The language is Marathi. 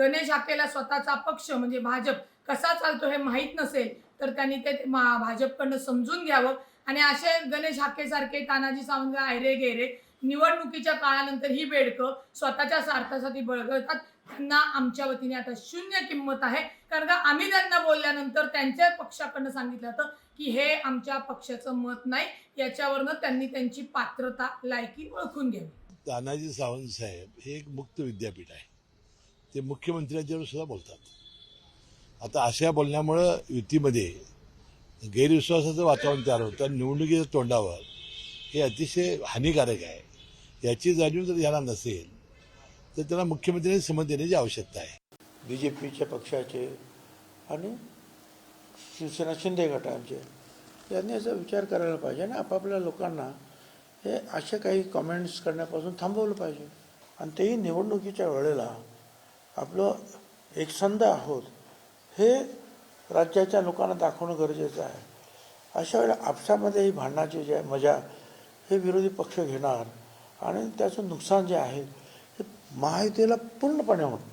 गणेश हाकेला स्वतःचा पक्ष म्हणजे भाजप कसा चालतो हे माहीत नसेल तर त्यांनी ते भाजपकडनं समजून घ्यावं. आणि असे गणेश हाकेसारखे तानाजी सावंत आयरे गेरे निवडणुकीच्या काळानंतर ही बेडकं स्वतःच्या स्वार्थासाठी बळगळतात. त्यांना आमच्या वतीने आता शून्य किंमत आहे. कारण का आम्ही त्यांना बोलल्यानंतर त्यांच्या पक्षाकडनं सांगितलं होतं की हे आमच्या पक्षाचं मत नाही. याच्यावरनं त्यांनी त्यांची पात्रता लायकी ओळखून घ्यावी. तानाजी सावंत साहेब हे एक मुक्त विद्यापीठ आहे. ते मुख्यमंत्र्यांच्यावर सुद्धा बोलतात. आता अशा बोलण्यामुळं युतीमध्ये गैरविश्वासाचं वातावरण तयार होतं. आणि निवडणुकीच्या तोंडावर हे अतिशय हानिकारक आहे. याची जाणीव जर ह्याला नसेल तर त्याला मुख्यमंत्र्यांनी समज देण्याची आवश्यकता आहे. बी जे पीच्या पक्षाचे आणि शिवसेना शिंदे गटांचे यांनी याचा विचार करायला पाहिजे आणि आपापल्या लोकांना हे असे काही कमेंट्स करण्यापासून थांबवलं पाहिजे. आणि तेही निवडणुकीच्या वेळेला आपलं एकसंध आहोत हे राज्याच्या लोकांना दाखवणं गरजेचं आहे. अशा वेळेला आपसामध्ये ही भांडणाची जे मजा हे विरोधी पक्ष घेणार आणि त्याचं नुकसान जे आहे हे महायुतीला पूर्णपणे होतं